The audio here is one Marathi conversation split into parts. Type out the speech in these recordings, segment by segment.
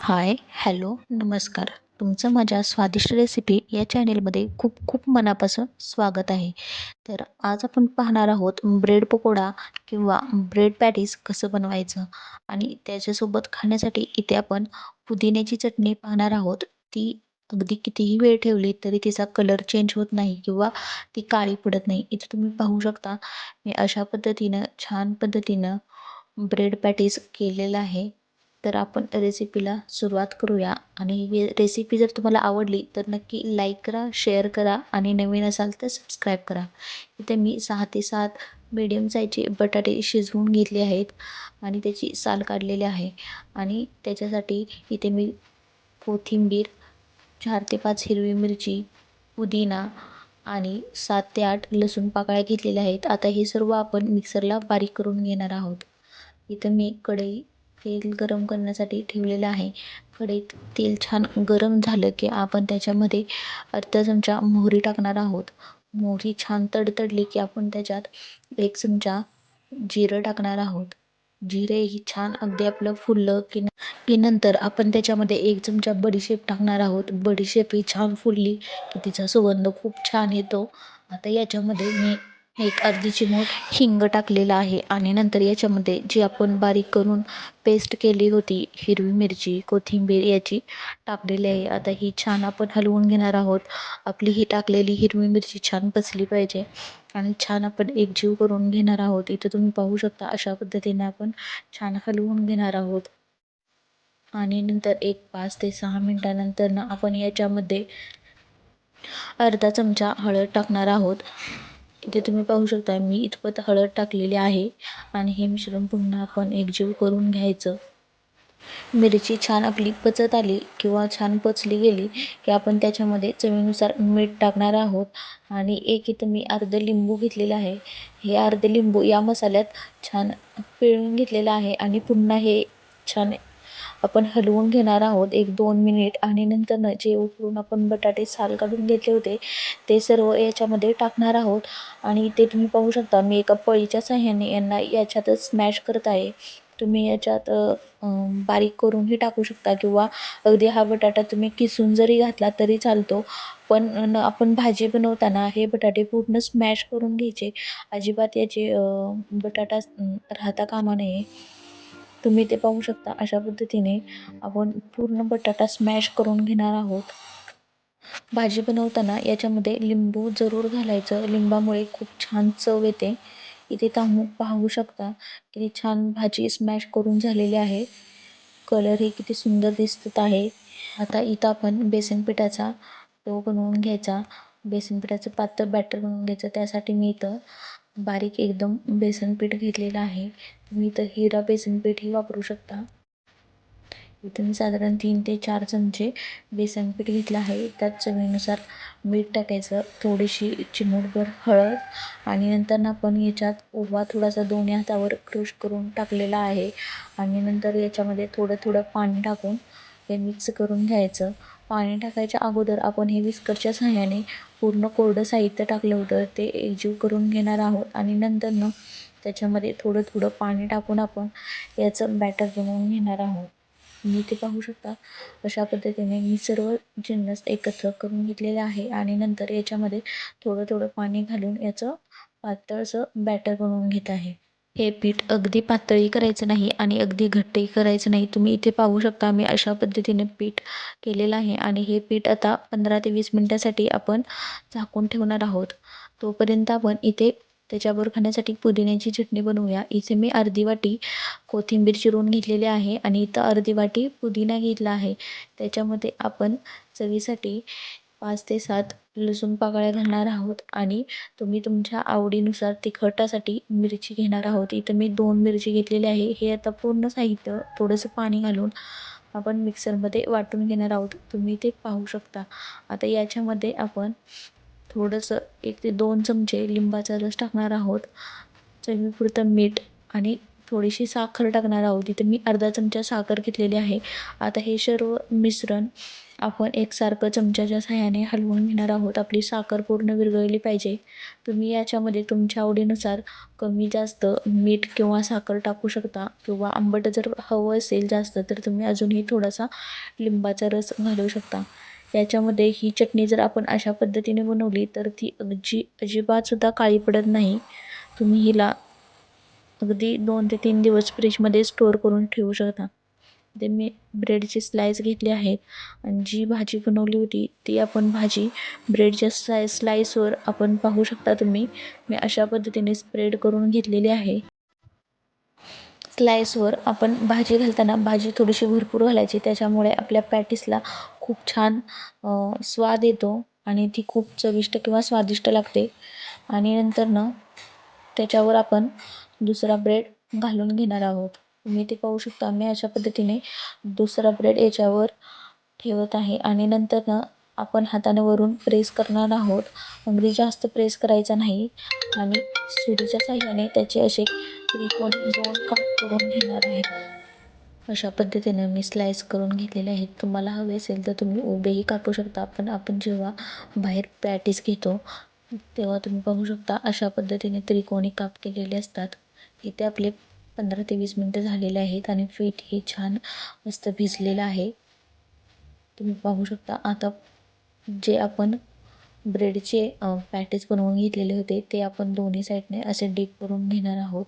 हाय हॅलो नमस्कार. तुमचं माझ्या स्वादिष्ट रेसिपी या चॅनेलमध्ये खूप खूप मनापासून स्वागत आहे. तर आज आपण पाहणार आहोत ब्रेड पकोडा किंवा ब्रेड पॅटीस कसं बनवायचं आणि त्याच्यासोबत खाण्यासाठी इथे आपण पुदिन्याची चटणी पाहणार आहोत. ती अगदी कितीही वेळ ठेवली तरी तिचा कलर चेंज होत नाही किंवा ती काळी पडत नाही. इथं तुम्ही पाहू शकता मी अशा पद्धतीनं छान पद्धतीनं ब्रेड पॅटीस केलेलं आहे. तर आपण रेसिपीला सुरुवात करूया. आणि ही रेसिपी जर तुम्हाला आवडली तर नक्की लाईक करा शेअर करा आणि नवीन असाल तर सबस्क्राईब करा. इथे मी सहा ते सात मीडियम साईजचे बटाटे शिजवून घेतले आहेत आणि त्याची साल काढलेली आहे. आणि त्याच्यासाठी इथे मी कोथिंबीर चार ते पाच हिरवी मिरची पुदिना आणि सात ते आठ लसूण पाकळ्या घेतलेल्या आहेत. आता हे सर्व आपण मिक्सरला बारीक करून घेणार आहोत. इथं मी कढई तेल गरम करण्यासाठी ठेवलेलं आहे. कढईत तेल छान गरम झालं की आपण त्याच्यामध्ये अर्धा चमचा मोहरी टाकणार आहोत. मोहरी छान तडतडली की आपण त्याच्यात एक चमचा जिरं टाकणार आहोत. जिरे ही छान अगदी आपलं फुललं की की नंतर आपण त्याच्यामध्ये एक चमचा बडीशेप टाकणार आहोत. बडीशेप ही छान फुलली की तिचा सुगंध खूप छान येतो. आता याच्यामध्ये मी एक अर्धी चिमूट हिंग टाकलेला आहे आणि नंतर याच्यामध्ये जी आपण बारीक करून पेस्ट केली होती हिरवी मिरची कोथिंबीर याची टाकलेली आहे. आता ही छान आपण हलवून घेणार आहोत. आपली ही टाकलेली हिरवी मिरची छान बसली पाहिजे आणि छान आपण एकजीव करून घेणार आहोत. इथं तुम्ही पाहू शकता अशा पद्धतीने आपण छान हलवून घेणार आहोत. आणि नंतर एक पाच ते सहा मिनटानंतर ना आपण याच्यामध्ये अर्धा चमचा हळद टाकणार आहोत. इथे तुम्ही पाहू शकता मी इतपत हळद टाकलेली आहे आणि हे मिश्रण पुन्हा आपण एकजीव करून घ्यायचं. मिरची छान आपली पचत आली किंवा छान पचली गेली की आपण त्याच्यामध्ये चवीनुसार मीठ टाकणार आहोत. आणि एक इथं मी अर्ध लिंबू घेतलेलं आहे. हे अर्ध लिंबू या मसाल्यात छान पिळून घेतलेलं आहे आणि पुन्हा हे छान आपण हलवून घेणार आहोत. एक दोन मिनिट आणि नंतर जे उकळून आपण बटाटे साल काढून घेतले होते ते सर्व याच्यामध्ये टाकणार आहोत. आणि ते तुम्ही पाहू शकता मी एका पळीच्या साह्याने यांना याच्यातच स्मॅश करत आहे. तुम्ही याच्यात बारीक करूनही टाकू शकता किंवा अगदी हा बटाटा तुम्ही किसून जरी घातला तरी चालतो. पण आपण भाजी बनवताना हे बटाटे पूर्ण स्मॅश करून घ्यायचे. अजिबात याचे बटाटा राहता कामा नये. तुम्ही ते पाहू शकता. अशा पद्धतीने आपण पूर्ण बटाटा स्मॅश करून घेणार आहोत. भाजी बनवताना याच्यामध्ये लिंबू जरूर घालायचं. लिंबामुळे खूप छान चव येते. इथे तांबू पाहू शकता किती छान भाजी स्मॅश करून झालेली आहे. कलरही किती सुंदर दिसत आहे. आता इथं आपण बेसन पिठाचा तो बनवून घ्यायचा. बेसन पिठाचं पातळ बॅटर बनवून घ्यायचं. त्यासाठी मी इथं बारीक एकदम बेसन पीठ घेतलेलं आहे. तुम्ही इथं हिरा बेसन पीठही वापरू शकता. इथं मी साधारण तीन ते चार चमचे बेसन पीठ घेतलं आहे. त्यात चवीनुसार मीठ टाकायचं थोडीशी चिमूटभर हळद आणि नंतर आपण याच्यात ओवा थोडासा दोन्ही हातावर क्रश करून टाकलेला आहे. आणि नंतर याच्यामध्ये थोडं थोडं पाणी टाकून हे मिक्स करून घ्यायचं. पाणी टाकायच्या अगोदर आपण हे विस्करच्या सहाय्याने पूर्ण कोरडं साहित्य टाकलं होतं ते एकजीव करून घेणार आहोत. आणि नंतर त्याच्यामध्ये थोडं थोडं पाणी टाकून आपण याचं बॅटर बनवून घेणार आहोत. मी ते पाहू शकता. अशा पद्धतीने मी सर्व जिन्नस एकत्र करून घेतलेले आहे आणि नंतर याच्यामध्ये थोडं थोडं पाणी घालून याचं पातळसं बॅटर बनवून घेत आहे. हे पीठ अगदी पातळही करायचं नाही आणि अगदी घट्टही करायचं नाही. तुम्ही इथे पाहू शकता मी अशा पद्धतीने पीठ केलेलं आहे आणि हे पीठ आता पंधरा ते वीस मिनटासाठी आपण झाकून ठेवणार आहोत. तोपर्यंत आपण इथे त्याच्यावर खाण्यासाठी पुदिन्याची चटणी बनवूया. इथे मी अर्धी वाटी कोथिंबीर चिरून घेतलेली आहे आणि इथं अर्धी वाटी पुदिना घेतला आहे. त्याच्यामध्ये आपण चवीसाठी पाच ते सात लसूण पाकळ्या घालणार आहोत आणि तुम्ही तुमच्या आवडीनुसार तिखटासाठी मिरची घेणार आहोत. इथं मी दोन मिरची घेतलेली आहे. हे आता पूर्ण साहित्य थोडंसं पाणी घालून आपण मिक्सरमध्ये वाटून घेणार आहोत. तुम्ही ते पाहू शकता. आता याच्यामध्ये आपण थोडंसं एक ते दोन चमचे लिंबाचा रस टाकणार आहोत. चवीपुरतं मीठ आणि थोडीशी साखर टाकणार आहोत. तिथे मी अर्धा चमचा साखर घेतलेली आहे. आता हे सर्व मिश्रण आपण एकसारखं चमच्याच्या सहाय्याने हलवून घेणार आहोत. आपली साखर पूर्ण विरघळली पाहिजे. तुम्ही याच्यामध्ये तुमच्या आवडीनुसार कमी जास्त मीठ किंवा साखर टाकू शकता किंवा आंबट जर हवं असेल जास्त तर तुम्ही अजूनही थोडासा लिंबाचा रस घालू शकता. याच्यामध्ये ही चटणी जर आपण अशा पद्धतीने बनवली तर ती अगदी अजिबातसुद्धा काळी पडत नाही. तुम्ही हिला अगदी दोन ते तीन दिवस फ्रीजमध्ये स्टोअर करून ठेवू शकता. ते मी ब्रेडचे स्लाईस घेतले आहेत आणि जी भाजी बनवली होती ती आपण भाजी ब्रेडच्या स्लाय स्लाईसवर आपण पाहू शकता तुम्ही. मी अशा पद्धतीने स्प्रेड करून घेतलेली आहे. स्लाईसवर आपण भाजी घालताना भाजी थोडीशी भरपूर घालायची. त्याच्यामुळे आपल्या पॅटीसला खूप छान स्वाद येतो आणि ती खूप चविष्ट किंवा स्वादिष्ट लागते. आणि नंतर ना त्याच्यावर आपण दुसरा ब्रेड घालून घेणार आहोत. तुम्ही ते पाहू शकता मी अशा पद्धतीने दुसरा ब्रेड याच्यावर ठेवत आहे. आणि नंतर ना आपण हाताने वरून प्रेस करणार आहोत. अगदी जास्त प्रेस करायचा नाही. आणि सुरीच्या साह्याने त्याचे असे त्रिकोण दोन काप करून घेणार आहे. अशा पद्धतीने मी स्लाइस करून घेतलेले आहेत. तुम्हाला हवे असेल तर तुम्ही उभेही कापू शकता. पण आपण जेव्हा बाहेर पॅटीस घेतो तेव्हा तुम्ही पाहू शकता अशा पद्धतीने त्रिकोणी काप केलेले असतात. इथे आपले पंधरा ते वीस मिनटं झालेले आहेत आणि पीठ हे छान मस्त भिजलेलं आहे. तुम्ही पाहू शकता आता जे आपण ब्रेडचे पॅटेज बनवून घेतलेले होते ते आपण दोन्ही साईडने असे डीप करून घेणार आहोत.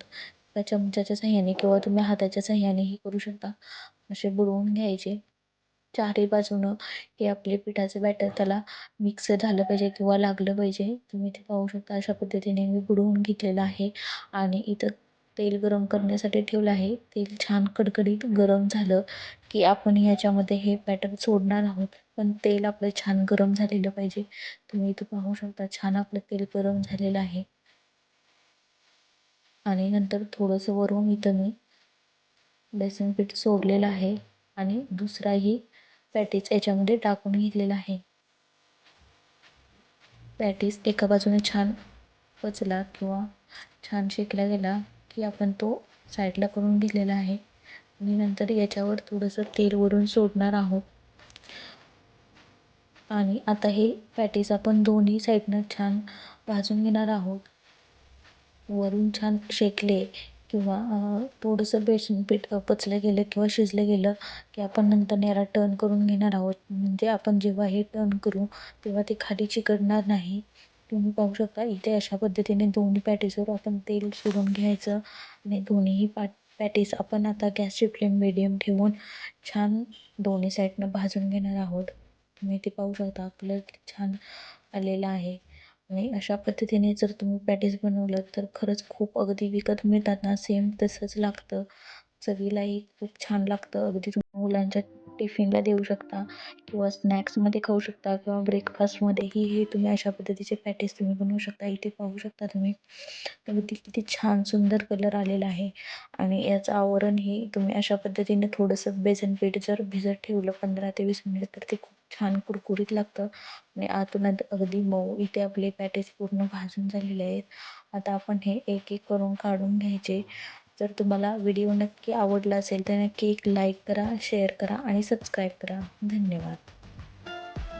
त्या चमच्याच्या साह्याने किंवा तुम्ही हाताच्या साह्यानेही करू शकता. असे बुडवून घ्यायचे. चारही बाजूनं हे आपले पिठाचं बॅटर त्याला मिक्स झालं पाहिजे किंवा लागलं पाहिजे. तुम्ही ते पाहू शकता अशा पद्धतीने मी बुडवून घेतलेलं आहे. आणि इथं तेल गरम करण्यासाठी ठेवलं आहे. तेल छान कडकडीत गरम झालं की आपण ह्याच्यामध्ये हे बॅटर सोडणार आहोत. पण तेल आपलं छान गरम झालेलं पाहिजे. तुम्ही इथं पाहू शकता छान आपलं तेल गरम झालेलं आहे. आणि नंतर थोडंसं वरून इथं मी बेसन पीठ सोडलेलं आहे आणि दुसराही पॅटीस याच्यामध्ये टाकून घेतलेला आहे. पॅटीस एका बाजूने छान पचला किंवा छान शेकला गेला की आपण तो साईडला करून घेतलेला आहे. आणि नंतर याच्यावर थोडंसं तेल वरून सोडणार आहोत. आणि आता हे पॅटीस आपण दोन्ही साईडनं छान भाजून घेणार आहोत. वरून छान शेकले किंवा थोडंसं बेसन पीठ पचलं गेलं किंवा शिजलं गेलं की आपण नंतर याला टर्न करून घेणार आहोत. म्हणजे आपण जेव्हा हे टर्न करू तेव्हा ते खाली चिकटणार नाही. तुम्ही पाहू शकता इथे अशा पद्धतीने दोन्ही पॅटीसवर आपण तेल सोडून घ्यायचं आणि दोन्हीही पॅ पॅटीस आपण आता गॅसची फ्लेम मिडियम ठेवून छान दोन्ही साईडनं भाजून घेणार आहोत. तुम्ही ते पाहू शकता कलर छान आलेला आहे. आणि अशा पद्धतीने जर तुम्ही पॅटीस बनवलं तर खरंच खूप अगदी विकत मिळतात ना सेम तसंच लागतं. चवीलाही खूप छान लागतं. अगदी तुम्ही मुलांच्या टिफिनला देऊ शकता किंवा स्नॅक्समध्ये खाऊ शकता किंवा ब्रेकफास्टमध्येही हे तुम्ही अशा पद्धतीचे पॅटीस तुम्ही बनवू शकता. इथे पाहू शकता तुम्ही. अगदी किती छान सुंदर कलर आलेला आहे. आणि याचं आवरणही तुम्ही अशा पद्धतीने थोडंसं बेसन पीठ जर भिजत ठेवलं पंधरा ते वीस मिनिट तर ते खूप छान कुरकुरीत लागतं. आणि आतून अगदी मऊ. इथे आपले पॅटेज पूर्ण भाजून झालेले आहेत. आता आपण हे एक एक करून काढून घ्यायचे. जर तुम्हाला व्हिडिओ नक्की आवडला असेल तर नक्की एक लाईक करा शेअर करा आणि सबस्क्राईब करा. धन्यवाद.